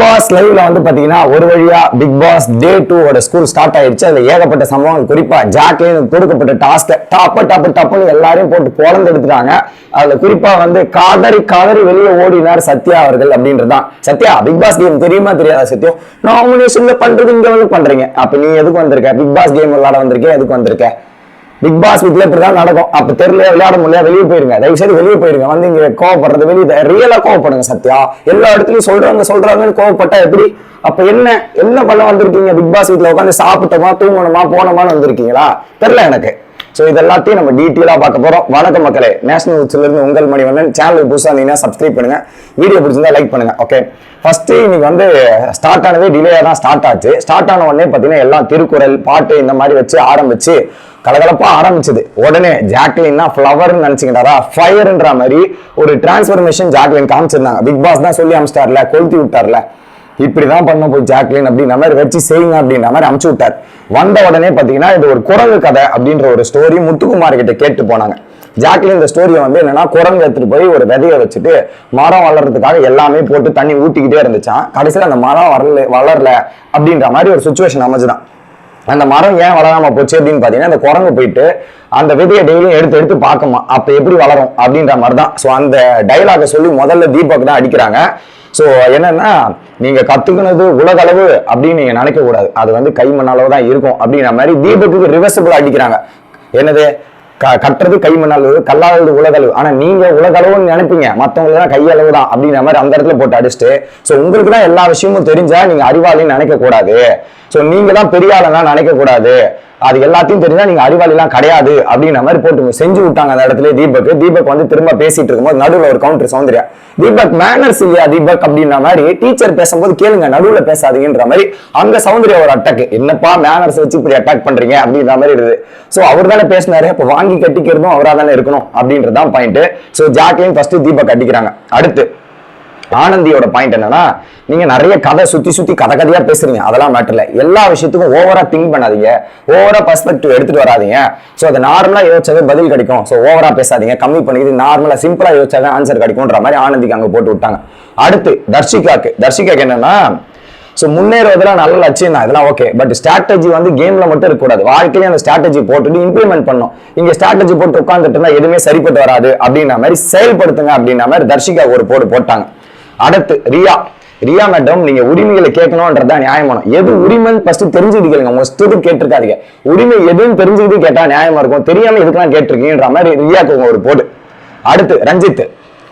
Pass லைவ்ல வந்து பாத்தீங்கன்னா ஒரு வழியா பிக் பாஸ் டே டூவோட ஸ்கூல் ஸ்டார்ட் ஆயிடுச்சு. அதுல ஏகப்பட்ட சம்பவங்கள் குறிப்பா ஜாக்லின் கொடுக்கப்பட்ட டாஸ்க் டாப்பு டாப்பு டப்புன்னு எல்லாரையும் போட்டு பொழந்து எடுத்துட்டாங்க. அதுல குறிப்பா வந்து காதறி காதறி வெளியே ஓடினார் சத்யா அவர்கள் அப்படின்றதான் சத்யா பிக் பாஸ் கேம் தெரியுமா? தெரியாதா சத்யம் நாமினேஷன்ல பண்றது இங்க வந்து பண்றீங்க. அப்ப நீ எதுக்கு வந்திருக்க? பிக் பாஸ் கேம் விளையாட வந்திருக்கேன் எதுக்கு வந்திருக்க? பிக் பாஸ் வீட்ல இப்படிதான் நடக்கும். அப்ப தெரியல விளையாட முடியல வெளியே போயிருங்க. தயவு செய்து வெளியே போயிருங்க. வந்து இங்க கோவப்படுறது வெளியே ரியலா கோவப்படுங்க சத்யா. எல்லா இடத்துலயும் சொல்றாங்க சொல்றாங்கன்னு கோவப்பட்டா எப்படி? அப்ப என்ன என்ன பண்ண வந்திருக்கீங்க? பிக் பாஸ் வீட்ல உட்காந்து சாப்பிட்டோமா தூங்கணுமா போனோமான்னு வந்திருக்கீங்களா? தெரியல எனக்கு. ஸோ இது எல்லாத்தையும் நம்ம டீட்டெயிலாக பார்க்க போகிறோம் வணக்கம் மக்களே. நேஷனல் நியூஸ்ல உங்கள் மணிவண்ணன். சேனல் புதுசா இருந்தீங்கன்னா சப்ஸ்கிரைப் பண்ணுங்க. வீடியோ பிடிச்சிருந்தா லைக் பண்ணுங்க. ஓகே ஃபர்ஸ்ட் இன்னைக்கு வந்து ஸ்டார்ட் ஆனதே டிலேயாக தான் ஸ்டார்ட் ஆச்சு. ஸ்டார்ட் ஆன உடனே பார்த்தீங்கன்னா எல்லாம் திருக்குறள் பாட்டு இந்த மாதிரி வச்சு ஆரம்பிச்சு கலகலப்பா ஆரம்பிச்சது. உடனே ஜாக்லின்னா ஃப்ளவர்னு நினைச்சுக்கிட்டாரா? ஃபயர்ன்ற மாதிரி ஒரு டிரான்ஸ்ஃபர்மேஷன் ஜாக்லின் காமிச்சிருந்தாங்க. பிக் பாஸ் தான் சொல்லி அமிச்சிட்டார்ல கொளுத்தி விட்டார்ல. இப்படிதான் பண்ண போய் ஜாக்லின் அப்படின்ற மாதிரி வச்சு செய்யுங்க அப்படின்ற மாதிரி அமுச்சு விட்டார். வந்த உடனே பாத்தீங்கன்னா இது ஒரு குரங்கு கதை அப்படின்ற ஒரு ஸ்டோரி முத்துக்குமார் கிட்ட கேட்டு போனாங்க. ஜாக்லின் இந்த ஸ்டோரியை வந்து என்னன்னா குரங்கு எடுத்துட்டு போய் ஒரு விதைய வச்சுட்டு மரம் வளர்றதுக்காக எல்லாமே போட்டு தண்ணி ஊட்டிக்கிட்டே இருந்துச்சான் கடைசியில் அந்த மரம் வரல வளரல அப்படின்ற மாதிரி ஒரு சுச்சுவேஷன் அமைஞ்சுதான். அந்த மரம் ஏன் வளராம போச்சு அப்படின்னு பார்த்தீங்கன்னா அந்த குரங்கு போயிட்டு அந்த விதையை டெய்லியும் எடுத்து எடுத்து பார்க்குமா அப்போ எப்படி வளரும் அப்படின்ற மாதிரி தான் ஸோ அந்த டைலாகை சொல்லி முதல்ல தீபக் தான் அடிக்கிறாங்க. ஸோ என்னன்னா நீங்கள் கற்றுக்கினது உலகளவு அப்படின்னு நீங்கள் நினைக்கக்கூடாது அது வந்து கை மண்ணளவு தான் இருக்கும் அப்படின்ற மாதிரி தீபக்கு ரிவர்சபிள் அடிக்கிறாங்க. என்னது? கட்டுறது கை மண்ணளவு கல்லாதது உலகளவு ஆனா நீங்க உலகளவுன்னு நினைப்பீங்க. மத்தவங்களுக்கு தான் கையளவு தான் அப்படிங்கிற மாதிரி அந்த இடத்துல போட்டு அடிச்சுட்டு சோ உங்களுக்கு தான் எல்லா விஷயமும் தெரிஞ்சா நீங்க அறிவாளின்னு நினைக்க கூடாது சோ நீங்க தான் பெரிய ஆளுன்னா நினைக்க கூடாது அது எல்லாத்தையும் தெரிஞ்சா நீங்க அறிவாளிலாம் கிடையாது அப்படின்ற மாதிரி போட்டு செஞ்சு விட்டாங்க அந்த இடத்துல தீபக். தீபக் வந்து திரும்ப பேசிட்டு இருக்கும்போது நடுவில் ஒரு கவுண்டர் சௌந்தர்யா. தீபக் மேனர்ஸ் இல்லையா தீபக் அப்படின்ற மாதிரி டீச்சர் பேசும்போது கேளுங்க நடுவில் பேசாதீங்கன்ற மாதிரி அங்க சௌந்தர்யா ஒரு அட்டாக் என்னப்பா மேனர்ஸ் வச்சு இப்படி அட்டாக் பண்றீங்க அப்படின்ற மாதிரி இருக்குது ஸோ அவர் தானே பேசினாரு அப்போ வாங்கி கட்டிக்கிறதும் அவரா தானே இருக்கணும் அப்படின்றதான் point so Jacqueline first Deepak அடிக்கிறாங்க அடுத்து ஆனந்தியோட பாயிண்ட் என்னன்னா நீங்க நிறைய கதை சுத்தி சுத்தி கதை கதையா பேசுறீங்க. அதெல்லாம் மேட்டர்ல எல்லா விஷயத்துக்கும் ஓவரா திங்க் பண்ணாதீங்க. ஓவரா பர்ஸ்பெக்டிவ் எடுத்துட்டு வராதீங்க. ஸோ அது நார்மலா யோசிச்சாவே பதில் கிடைக்கும். ஸோ ஓவரா பேசாதீங்க. கம்மி பண்ணிக்கிது நார்மலா சிம்பிளா யோசிச்சாவே ஆன்சர் கிடைக்கும்ன்ற மாதிரி ஆனந்திக்கு அங்க போட்டு விட்டாங்க. அடுத்து தர்ஷிகாக்கு. தர்ஷிகாக்கு என்னன்னா ஸோ முன்னேறுவதெல்லாம் நல்ல லட்சியம் தான் இதெல்லாம் ஓகே பட் ஸ்ட்ராட்டஜி வந்து கேம்ல மட்டும் இருக்கக்கூடாது. வாழ்க்கையில அந்த ஸ்ட்ராட்டஜி போட்டுட்டு இம்ப்ளிமெண்ட் பண்ணணும். இங்கே ஸ்ட்ராட்டஜி போட்டு உட்காந்துட்டு இருந்தால் எதுவுமே சரிப்பட்டு வராது அப்படின்ற மாதிரி செயல்படுத்துங்க அப்படின்ற மாதிரி தர்ஷிகா ஒரு போடு போட்டாங்க. அடுத்து ரியா. ரியா மேடம் நீங்க உரிமைகளை கேட்கணும்ன்றதா நியாயமானம் எது உரிமைன்னு ஃபர்ஸ்ட் தெரிஞ்சுக்கிட்டு கேளுங்க. உங்க இஷ்டத்துக்கு கேட்டிருக்காதீங்க. உரிமை எதுன்னு தெரிஞ்சுக்கிட்டு கேட்டா நியாயமா இருக்கும். தெரியாம இதுக்கெல்லாம் கேட்டிருக்கீங்கன்ற மாதிரி ரியாக்கு ஒரு போடு. அடுத்து ரஞ்சித்.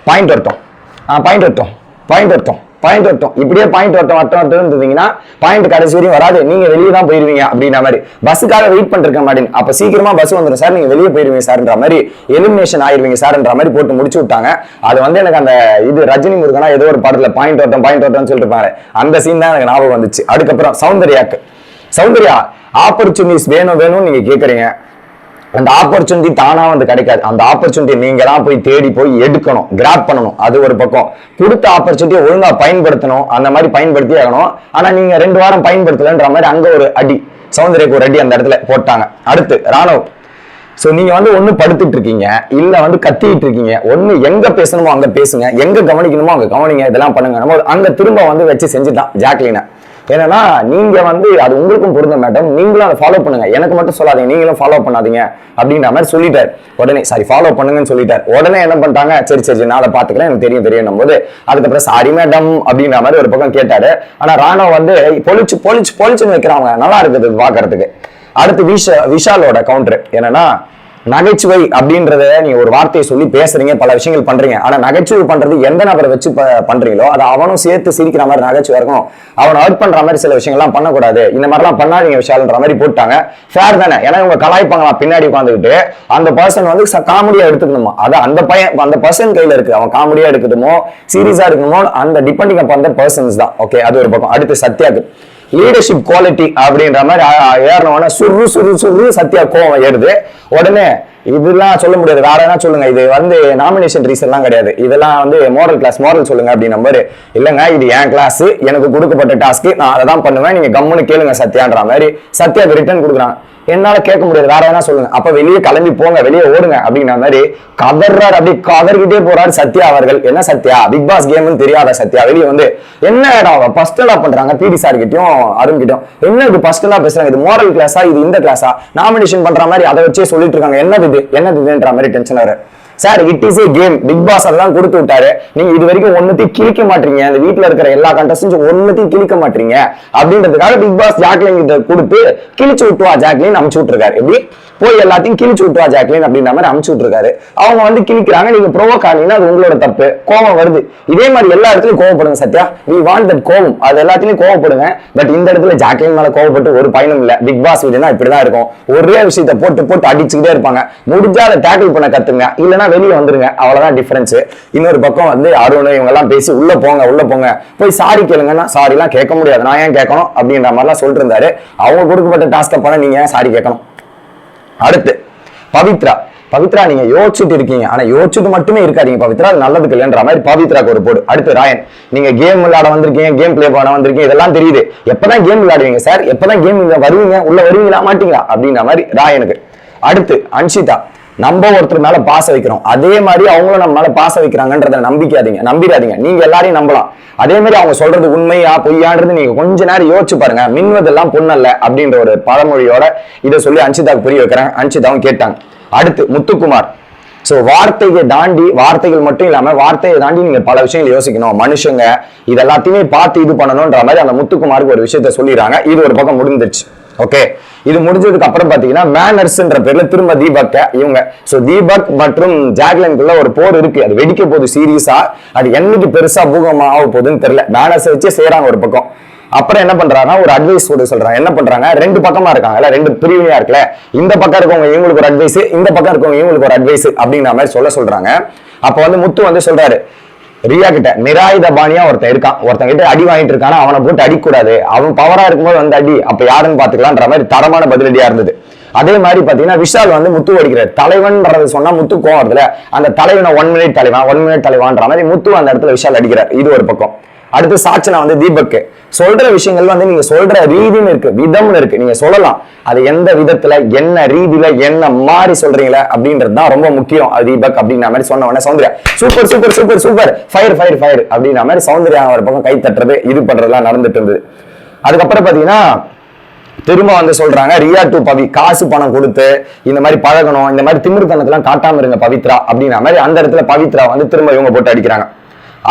பாயிண்ட் ஒருத்தம் பாயிண்ட் ஒருத்தம் பாயிண்ட் ஒருத்தம் பாயிண்ட் வரட்டும் இப்படியே பாயிண்ட் வரட்டும் வட்டம் வட்டம் இருந்தீங்கன்னா பாயிண்ட் கடைசி வரையும் வராது. நீங்க வெளியே தான் போயிருவீங்க அப்படின்ற மாதிரி. பஸ்ஸுக்காக வெயிட் பண்ணிருக்க மாட்டேன். அப்ப சீக்கிரமா பஸ் வந்துடும் சார் நீங்க வெளியே போயிருவீங்க சார்ன்ற மாதிரி எலிமினேஷன் ஆயிருவீங்க சார்ன்ற மாதிரி போட்டு முடிச்சு விட்டாங்க. அது வந்து எனக்கு அந்த இது ரஜினி முருகனா ஏதோ ஒரு படத்துல பாயிண்ட் வரட்டும் பாயிண்ட் வரட்டும்னு சொல்லிட்டு இருப்பாரு. அந்த சீன் தான் எனக்கு ஞாபகம் வந்துச்சு. அதுக்கப்புறம் சௌந்தர்யாக்கு. சௌந்தர்யா ஆப்பர்ச்சுனிட்டிஸ் வேணும் வேணும்னு நீங்க கேக்குறீங்க. அந்த ஆப்பர்ச்சுனிட்டி தானா வந்து கிடைக்காது. அந்த ஆப்பர்ச்சுனிட்டி நீங்க தான் போய் தேடி போய் எடுக்கணும். கிராப் பண்ணணும். அது ஒரு பக்கம். கொடுத்த ஆப்பர்ச்சுனிட்டியை ஒழுங்கா பயன்படுத்தணும். அந்த மாதிரி பயன்படுத்தி ஆகணும். ஆனா நீங்க ரெண்டு வாரம் பயன்படுத்தலன்ற மாதிரி அங்க ஒரு அடி சௌந்தர்யக்கு ஒரு அடி அந்த இடத்துல போட்டாங்க. அடுத்து ராணுவ சோ நீங்க வந்து ஒண்ணு படுத்துட்டு இருக்கீங்க. இல்ல வந்து கத்திட்டு இருக்கீங்க. ஒண்ணு எங்க பேசணுமோ அங்க பேசுங்க. எங்க கவனிக்கணுமோ அங்க கவனிங்க. இதெல்லாம் பண்ணுங்க. நம்ம அங்க திரும்ப வந்து வச்சு செஞ்சுட்டான் ஜாக்லினை ஏன்னா நீங்க வந்து அது உங்களுக்கும் பொருந்த மேடம் நீங்களும் அதை ஃபாலோ பண்ணுங்க. எனக்கு மட்டும் சொல்லாதீங்க. நீங்களும் ஃபாலோ பண்ணாதீங்க. அப்படின்ற மாதிரி சொல்லிட்டார். உடனே சாரி ஃபாலோ பண்ணுங்கன்னு சொல்லிட்டார். உடனே என்ன பண்ணிட்டாங்க? சரி சரி நான் அதை பாத்துக்கிறேன் எனக்கு தெரியும் தெரியும் போது அதுக்கப்புறம் சாரி மேடம் அப்படின்ற மாதிரி ஒரு பக்கம் கேட்டாரு. ஆனா ராணுவ வந்து பொழிச்சு பொழிச்சு பொழிச்சுன்னு வைக்கிறாங்க நல்லா இருக்குது பாக்குறதுக்கு. அடுத்து விஷ விஷாலோட கவுண்டர் என்னன்னா நகைச்சுவை அப்படின்றத நீங்க ஒரு வார்த்தையை சொல்லி பேசுறீங்க பல விஷயங்கள் பண்றீங்க. ஆனா நகைச்சுவை பண்றது எந்த நபரை வச்சு பண்றீங்களோ அதை அவனும் சேர்த்து சிரிக்கிற மாதிரி நகைச்சுவை இருக்கணும் அவனை அவுட் பண்ற மாதிரி சில விஷயங்கள்லாம் பண்ணக்கூடாது. இந்த மாதிரிலாம் பண்ணாதீங்க விஷால்ன்ற மாதிரி போட்டாங்க. ஃபேர் தானே? ஏன்னா இவங்க கலாய்ப்பாங்களாம் பின்னாடி உட்காந்துக்கிட்டு அந்த பர்சன் வந்து காமெடியா எடுத்துக்கணுமா? அது அந்த பையன் அந்த பர்சன் கையில இருக்கு. அவன் காமெடியா எடுக்கணுமோ சீரியஸா இருக்கணுமோ அந்த டிபெண்டிங் அப் அந்த பர்சன்ஸ் தான். ஓகே அது ஒரு பக்கம். அடுத்து சத்யாக்கு. லீடர்ஷிப் குவாலிட்டி அப்படின்ற மாதிரி ஏறணும்னா சுரு சுரு சுரு சத்யா கோவம் ஏறுது. உடனே இதெல்லாம் சொல்ல முடியாது. வேற என்ன சொல்லுங்க. இது வந்து நாமினேஷன் ரீசன்லாம் கிடையாது. இதெல்லாம் வந்து மோரல் கிளாஸ் மோரல் சொல்லுங்க அப்படி நம்பர் இல்லைங்க இது என் கிளாஸ் எனக்கு கொடுக்கப்பட்ட டாஸ்க்கு நான் அதை தான் பண்ணுவேன். நீங்க கம்முன்னு கேளுங்க சத்யான்ற மாதிரி சத்யாவுக்கு ரிட்டர்ன் கொடுக்குறான். என்னால கேட்க முடியாது. வேற என்ன சொல்லுங்க. அப்ப வெளியே கிளம்பி போங்க. வெளியே ஓடுங்க அப்படிங்கிற மாதிரி கதர்றாரு. அப்படி கதர்கிட்டே போறாரு சத்யா அவர்கள். என்ன சத்யா? பிக் பாஸ் கேம்னு தெரியாத சத்யா? வெளியே வந்து என்ன இடம் ஃபர்ஸ்ட் எல்லாம் பண்றாங்க. பிடி சார் கிட்டயும் அருண் கிட்டயும். என்ன இது ஃபர்ஸ்ட் எல்லாம் பேசுறாங்க? இது மோரல் கிளாஸா இது இந்த கிளாஸா நாமினேஷன் பண்ற மாதிரி அதை வச்சே சொல்லிட்டு இருக்காங்க. என்னது இது? என்னது இதுன்ற மாதிரி டென்ஷன் ஆறு sir it is a game Bigg Boss அதெல்லாம் கொடுத்து விட்டாரு. நீங்க இது வரைக்கும் ஒன்னத்தையும் கிழிக்க மாட்டீங்க. அந்த வீட்டுல இருக்கிற எல்லா கண்டஸ்டும் ஒன்னத்தையும் கிழிக்க மாட்டீங்க. அப்படின்றதுக்காக பிக் பாஸ் ஜாக்லின் கிட்ட கொடுத்து கிழிச்சு விட்டுவா ஜாக்லின் அமுச்சு விட்டுருக்காரு. எப்படி? போய் எல்லாத்தையும் கிழிச்சு விட்டுவா ஜாக்லின் அப்படின்ற மாதிரி அமுச்சு விட்டுருக்காரு. அவங்க வந்து கிழிக்கிறாங்க. நீங்க ப்ரோவோக் ஆனீங்கன்னா அது உங்களோட தப்பு. கோவம் வருது. இதே மாதிரி எல்லா இடத்துலயும் கோவப்படுங்க சத்யா. வி வாண்ட் தட் கோவம் அது எல்லாத்துலயும் கோவப்படுங்க பட் இந்த இடத்துல ஜாக்லின் மேல கோவப்பட்டு ஒரு பயனும் இல்ல. பிக் பாஸ் வீடுனா இப்படிதான் இருக்கும். ஒரே விஷயத்த போட்டு போட்டு அடிச்சுக்கிட்டே இருப்பாங்க. முடிஞ்சா அதை டேக்கிள் பண்ண கத்துங்க. இல்லைன்னா வெளியே வந்துருங்க. அவ்வளவுதான் டிஃபரன்ஸ் இன்னொரு பக்கம் வந்து அருண் இவங்க எல்லாம் பேசி உள்ள போங்க உள்ள போங்க. போய் சாரி கேளுங்கன்னா சாரி எல்லாம் கேட்க முடியாது. நான் ஏன் கேட்கணும்? அப்படின்ற மாதிரிலாம் சொல்லிட்டு இருந்தாரு அவங்க கொடுக்கப்பட்ட டாஸ்க்கை போனா நீங்க ஏன் சாரி கேட்கணும்? அடுத்து பவித்ரா. பவித்ரா நீங்க யோசிச்சுட்டு இருக்கீங்க. ஆனா யோசிச்சுட்டு மட்டுமே இருக்காதீங்க. பவித்ரா அது நல்லதுக்கு இல்லைன்ற மாதிரி பவித்ராக்கு ஒரு போடு. அடுத்து ராயன். நீங்க கேம் விளையாட வந்திருக்கீங்க கேம் பிளே பண்ண வந்திருக்கீங்க இதெல்லாம் தெரியுது. எப்பதான் கேம் விளையாடுவீங்க சார் எப்பதான் கேம் வருவீங்க? உள்ள வருவீங்களா மாட்டீங்களா? அப்படின்ற மாதிரி ராயனுக்கு. அடுத்து அன்ஷிதா. நம்ம ஒருத்தர் மேல பாச வைக்கிறோம். அதே மாதிரி அவங்களும் நம்ம மேல பாச வைக்கிறாங்கன்றத நம்பிக்காதீங்க. நம்பிடாதீங்க. நீங்க எல்லாரையும் நம்பலாம். அதே மாதிரி அவங்க சொல்றது உண்மையா பொய்யான்றது நீங்க கொஞ்ச நேரம் யோசிச்சு பாருங்க. மின்வதெல்லாம் பொண்ணல்ல அப்படின்ற ஒரு பழமொழியோட இதை சொல்லி அன்சிதாவுக்கு புரிய வைக்கிறேன். அன்சிதாவும் கேட்டாங்க. அடுத்து முத்துக்குமார். சோ வார்த்தையை தாண்டி வார்த்தைகள் மட்டும் இல்லாம வார்த்தையை தாண்டி நீங்க பல விஷயங்கள் யோசிக்கணும். மனுஷங்க இது எல்லாத்தையுமே பார்த்து இது பண்ணணுன்ற மாதிரி அந்த முத்துக்குமாருக்கு ஒரு விஷயத்த சொல்லிடுறாங்க. இது ஒரு பக்கம் முடிஞ்சிருச்சு. ஓகே இது முடிஞ்சதுக்கு அப்புறம் பாத்தீங்கன்னா மேனர்ஸ்ன்ற பேர்ல திரும்ப தீபக்க இவங்க. சோ தீபக் மற்றும் ஜாக்லின்குள்ள ஒரு போர் இருக்கு. அது வெடிக்க போகுது சீரியஸா? அது என்னைக்கு பெருசா பூகமா ஆக போகுதுன்னு தெரியல. மேனர்ஸ் வச்சு செய்யறாங்க ஒரு பக்கம். அப்புறம் என்ன பண்றாங்கன்னா ஒரு அட்வைஸ் கொடுக்க சொல்றாங்க. என்ன பண்றாங்க? ரெண்டு பக்கமா இருக்காங்கல்ல ரெண்டு பிரிவினையா இருக்குல்ல? இந்த பக்கம் இருக்கவங்க இவங்களுக்கு ஒரு அட்வைஸ் இந்த பக்கம் இருக்கவங்க இவங்களுக்கு ஒரு அட்வைஸ் அப்படிங்கிற மாதிரி சொல்ல சொல்றாங்க. அப்ப வந்து முத்து வந்து சொல்றாரு ரியா கிட்ட நிராயுத பாணியா ஒருத்தன் இருக்கான். ஒருத்தன் கிட்ட அடி வாங்கிட்டு இருக்கானா அவனை போட்டு அடிக்கூடாது. அவன் பவரா இருக்கும்போது வந்து அடி அப்ப யாருன்னு பாத்துக்கலான்ற மாதிரி தரமான பதிலடியா இருந்தது. அதே மாதிரி பாத்தீங்கன்னா விஷால் வந்து முத்து அடிக்கிறார் தலைவன்ன்றது சொன்னா முத்து கோவம் வருதுல அந்த தலைவனை ஒன் மினிட் தலைவன் ஒன் மினிட் தலைவான்ற மாதிரி முத்து அந்த இடத்துல விஷால் அடிக்கிறார். இது ஒரு பக்கம். அடுத்து சாட்சனா வந்து தீபக் சொல்ற விஷயங்கள் வந்து நீங்க சொல்ற ரீதின்னு இருக்கு விதம்னு இருக்கு. நீங்க சொல்லலாம். அது எந்த விதத்துல என்ன ரீதியில என்ன மாதிரி சொல்றீங்களா அப்படின்றது தான் ரொம்ப முக்கியம். அது தீபக் அப்படின்ற மாதிரி சொன்ன உடனே Soundarya super super super super. Fire fire fire. அப்படின்ற மாதிரி சௌந்தர்யா ஒரு பக்கம் கை தட்டுறது இது பண்றதுலாம் நடந்துட்டு இருந்தது. அதுக்கப்புறம் பாத்தீங்கன்னா திரும்ப வந்து சொல்றாங்க ரியா டு பவி காசு பணம் கொடுத்து இந்த மாதிரி பழகணும் இந்த மாதிரி திமிர்த்தனத்தெல்லாம் காட்டாம இருங்க பவித்ரா. அப்படின்ற மாதிரி அந்த இடத்துல பவித்ரா வந்து திரும்ப இவங்க போட்டு அடிக்கிறாங்க.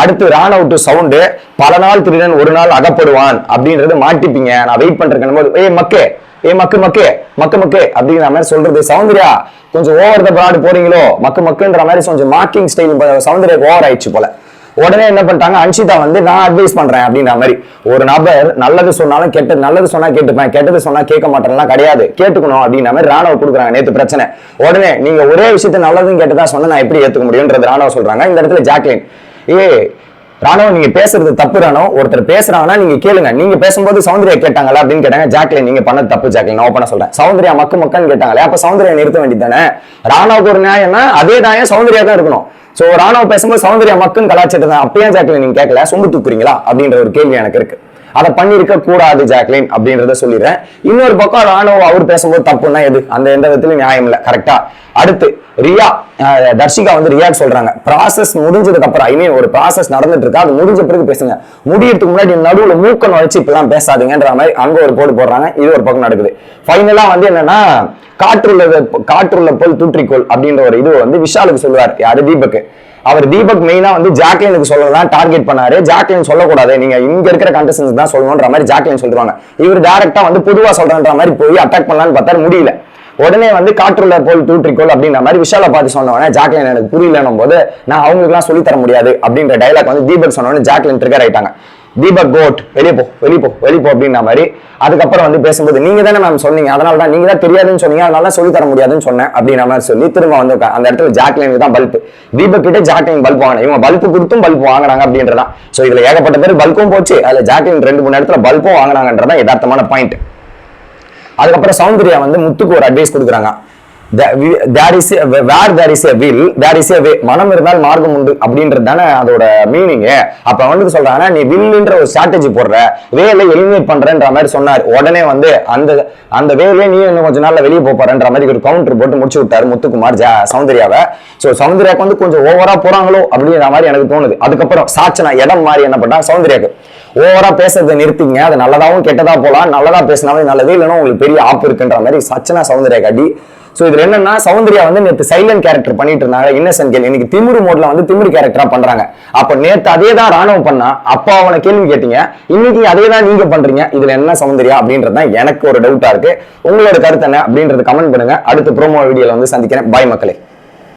அடுத்து ரான் டு சவுண்டு பல நாள் திருடன் ஒரு நாள் அகப்படுவான் அப்படின்றது மாட்டிப்பீங்க. நான் வெயிட் பண்றேன். போது ஏ மக்கே. ஏ மக்கு மக்கே. மக்கு மக்கே. அப்படிங்கிற மாதிரி சொல்றது சௌந்தர்யா கொஞ்சம் ஓவர் த பிராடு போறீங்களோ? மக்கு மக்குன்ற மாதிரி கொஞ்சம் மார்க்கிங் ஸ்டைல் சௌந்தர்யாக்கு ஓவர் ஆயிடுச்சு போல. உடனே என்ன பண்ணிட்டாங்க? அன்ஷிதா வந்து நான் அட்வைஸ் பண்றேன் அப்படின்ற மாதிரி. ஒரு நபர் நல்லது சொன்னாலும் கெட்டது நல்லது சொன்னா கேட்டுப்பேன். கெட்டது சொன்னா கேட்க மாட்டேன்லாம் கிடையாது. கேட்டுக்கணும் அப்படின்ற மாதிரி ராணுவ கொடுக்குறாங்க. நேத்து பிரச்சனை. உடனே நீங்க ஒரே விஷயத்த நல்லதும் கெட்டதா சொன்னா நான் எப்படி ஏத்துக்க முடியும்ன்றது ராணுவ சொல்றாங்க. இந்த இடத்துல ஜாக்லின் ஏ ராணுவம் நீங்க பேசுறது தப்பு ராணுவம். ஒருத்தர் பேசுறாங்கன்னா நீங்க கேளுங்க. நீங்க பேசும்போது சௌந்தர்யா கேட்டாங்களா அப்படின்னு கேட்டாங்க ஜாக்லின் நீங்க பண்ணது தப்பு ஜாக்லின். நான் பண்ண சொல்றேன். சௌந்தர்யா மக்கு மக்கன்னு கேட்டாங்களே அப்ப சௌந்தர்யா நிறுத்த வேண்டியதானே ராணுவுக்கு ஒரு நியாயம்னா அதே நியாயம் சௌந்தர்யா தான் இருக்கணும். சோ ராணுவ பேசும்போது சௌந்தர்யா மக்குன்னு கலாச்சாரத்தை தான் அப்பயே ஜாக்லின் நீங்க கேட்கல? சொம்பு தூக்குறீங்களா? அப்படின்ற ஒரு கேள்வி எனக்கு இருக்கு. அதை பண்ணிருக்க கூடாது ஜாக்லின் அப்படின்றத சொல்லிடுறேன். இன்னொரு பக்கம் ராணுவ அவர் பேசும்போது தப்புன்னா எது? அந்த எந்த விதத்திலும் நியாயம் இல்லை. கரெக்டா அடுத்து ரியா தர்ஷிகா வந்து ரியாக் சொல்றாங்க. ப்ராசஸ் முடிஞ்சதுக்கு அப்புறம் ஐ மீன் ஒரு ப்ராசஸ் நடந்துட்டு இருக்கா அது முடிஞ்ச பிறகு பேசுங்க. முடியறதுக்கு முன்னாடி நடுவுல மூக்க நுழைச்சு இப்பெல்லாம் பேசாதீங்கன்ற மாதிரி அங்க ஒரு போடு போடுறாங்க. இது ஒரு பக்கம் நடக்குது. ஃபைனலா வந்து என்னன்னா காற்றுள்ள காற்றுள்ள போல் தூற்றிக்கோள் அப்படின்ற ஒரு இது வந்து விஷாலுக்கு சொல்லுவார். யாரு? தீபக்கு. அவர் தீபக் மெயினா வந்து ஜாக்லினுக்கு சொல்லலாம் டார்கெட் பண்ணாரு. ஜாக்லின் சொல்லக்கூடாது. நீங்க இங்க இருக்கிற கண்டஸ்டன்ஸ் தான் சொல்லணும்ன்ற மாதிரி ஜாக்லின் சொல்றாங்க இவர் டேரக்டா வந்து பொதுவா சொல்றன்ற மாதிரி போய் அட்டாக் பண்ணலாம்னு பார்த்தாரு. முடியல. உடனே வந்து காற்றுள்ள போல் தூற்றிக்கோள் அப்படின்ற மாதிரி விஷாலை பார்த்து சொன்னவனே ஜாக்லின் எனக்கு புரியலன்னும் போது நான் அவங்களுக்குலாம் சொல்லி தர முடியாது அப்படின்ற டைலாக் வந்து தீபக் சொன்னவனே ஜாக்லின் ட்ரிகர் ஆயிட்டாங்க. தீபக் கோட் வெளியே போ வெளியே போ வெளியே போ அப்படின்ற மாதிரி. அதுக்கப்புறம் வந்து பேசும்போது நீங்க தானே மேம் சொன்னீங்க. அதனால தான் நீங்க தான் தெரியாதுன்னு சொன்னீங்க. அதனால சொல்லி தர முடியாதுன்னு சொன்னேன் அப்படின்ற மாதிரி சொல்லி திரும்ப வந்து அந்த இடத்துல ஜாக்லினுக்கு தான் பல்ப் தீபக் கிட்ட ஜாக்லின் பல்ப் வாங்கின இவங்க பல்ப் கொடுத்தும் பல்ப் வாங்குறாங்க அப்படின்றதான். சோ இதுல ஏகப்பட்ட பேர் பல்பும் போச்சு. அதுல ஜாக்லின் ரெண்டு மூணு இடத்துல பல்பும் வாங்குறாங்கன்றதான் யதார்த்தமான பாயிண்ட் அதுக்கப்புறம் சௌந்தர்யா வந்து முத்துக்கு ஒரு அட்வைஸ் கொடுக்குறாங்க. Where there is a will there is a way மனம் இருந்தால் மார்க்கம் உண்டு அப்படின்றது தானே அதோட மீனிங் அப்ப வந்து சொல்றாங்க நீ வில்லுன்ற ஒரு ஸ்ட்ராட்டஜி போடுற வேலை எலிமினேட் பண்றன்ற மாதிரி சொன்னார். உடனே வந்து அந்த அந்த வேலையை நீ இன்னும் கொஞ்ச நாள்ல வெளியே போறன்ற மாதிரி ஒரு கவுண்டர் போட்டு முடிச்சு விட்டாரு முத்துக்குமார் ஜா சௌந்தர்யாவை. ஸோ சௌந்தர்யாக்கு வந்து கொஞ்சம் ஓவரா போறாங்களோ அப்படிங்கிற மாதிரி எனக்கு தோணுது. அதுக்கப்புறம் சாட்சனா இடம் மாதிரி என்ன பண்ணா சௌந்தர்யாக்கு. ஓவரா பேசுறதை நிறுத்திங்க. அது நல்லதாகவும் கெட்டதா போலாம். நல்லதா பேசினாலும் நல்லது. இல்லைன்னா உங்களுக்கு பெரிய ஆப்பு இருக்குன்ற மாதிரி சச்சனா சௌந்தர்யா காட்டி ஸோ இதுல என்னன்னா சௌந்தர்யா வந்து நேற்று சைலண்ட் கேரக்டர் பண்ணிட்டு இருந்தாங்க. இன்னசென்ட் கேள் இன்னைக்கு திமுரு மோட்ல வந்து திமுரு கேரக்டரா பண்றாங்க. அப்ப நேற்று அதே தான் ராணுவம் பண்ணா அப்பா அவனை கேள்வி கேட்டீங்க. இன்னைக்கு அதே தான் நீங்க பண்றீங்க. இதுல என்ன சௌந்தர்யா அப்படின்றது தான் எனக்கு ஒரு டவுட்டா இருக்கு. உங்களோட கருத்து என்ன அப்படின்றது கமெண்ட் பண்ணுங்க. அடுத்த ப்ரோமோ வீடியோல வந்து சந்திக்கிறேன். பாய் மக்களே.